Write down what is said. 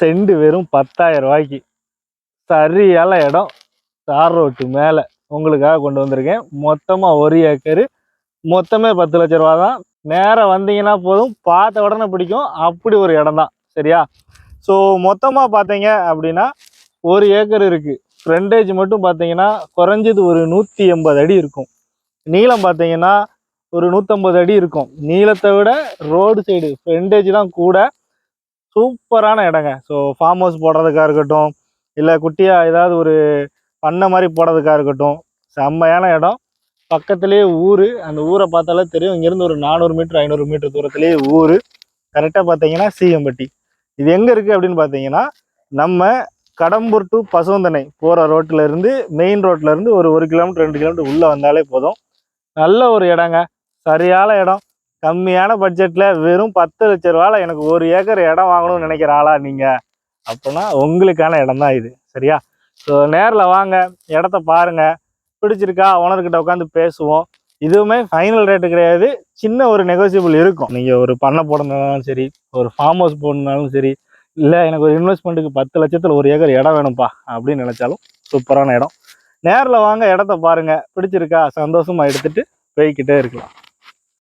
Cent வெறும் பத்தாயிரம் ரூபாய்க்கு. சரியான இடம். தார் ரோட்டு மேலே. உங்களுக்காக கொண்டு வந்திருக்கேன். மொத்தமாக ஒரு ஏக்கரு. மொத்தமே பத்து லட்ச ரூபா தான். நேராக வந்தீங்கன்னா போதும். பார்த்த உடனே பிடிக்கும். அப்படி ஒரு இடம் தான். சரியா? ஸோ மொத்தமாக பார்த்தீங்க அப்படின்னா ஒரு ஏக்கர் இருக்குது ஃப்ரண்டேஜ் மட்டும் பார்த்தீங்கன்னா குறைஞ்சது ஒரு நூற்றி எண்பது அடி இருக்கும். நீளம் பார்த்தீங்கன்னா ஒரு நூற்றம்பது அடி இருக்கும். நீளத்தை விட ரோடு சைடு ஃப்ரண்டேஜ் தான் கூட சூப்பரான இடங்க. ஸோ ஃபார்ம் ஹவுஸ் போடுறதுக்காக இருக்கட்டும் இல்லை குட்டியாக ஏதாவது ஒரு பண்ணை மாதிரி போடுறதுக்காக இருக்கட்டும் செம்மையான இடம். பக்கத்துலேயே ஊர். அந்த ஊரை பார்த்தாலே தெரியும். இங்கேருந்து ஒரு நானூறு மீட்டர் ஐநூறு மீட்டர் தூரத்துலேயே ஊர். கரெக்டாக பார்த்தீங்கன்னா சீகம்பட்டி. இது எங்கே இருக்குது அப்படின்னு பார்த்தீங்கன்னா நம்ம கடம்பூர் டு பசுவந்தனை போகிற ரோட்டில் இருந்து மெயின் ரோட்டில் இருந்து ஒரு ஒரு கிலோமீட்டர் ரெண்டு கிலோமீட்டர் உள்ளே வந்தாலே போதும். நல்ல ஒரு இடங்க. சரியான இடம். கம்மியான பட்ஜெட்டில் வெறும் பத்து லட்ச ரூபாவில் எனக்கு ஒரு ஏக்கர் இடம் வாங்கணும்னு நினைக்கிற ஆளா நீங்கள் அப்படின்னா உங்களுக்கான இடம் தான் இது. சரியா? ஸோ நேரில் வாங்க. இடத்த பாருங்கள் பிடிச்சிருக்கா? ஓனர்கிட்ட உட்காந்து பேசுவோம். இதுவுமே ஃபைனல் ரேட்டு கிடையாது. சின்ன ஒரு நெகோசியபிள் இருக்கும். நீங்கள் ஒரு பண்ணை போடணுன்னாலும் சரி ஒரு ஃபார்ம் ஹவுஸ் போடணுனாலும் சரி இல்லை எனக்கு ஒரு இன்வெஸ்ட்மெண்ட்டுக்கு பத்து லட்சத்தில் ஒரு ஏக்கர் இடம் வேணும்ப்பா அப்படின்னு நினச்சாலும் சூப்பரான இடம். நேரில் வாங்க. இடத்த பாருங்கள் பிடிச்சிருக்கா? சந்தோஷமாக எடுத்துகிட்டு போய்கிட்டே இருக்கலாம்.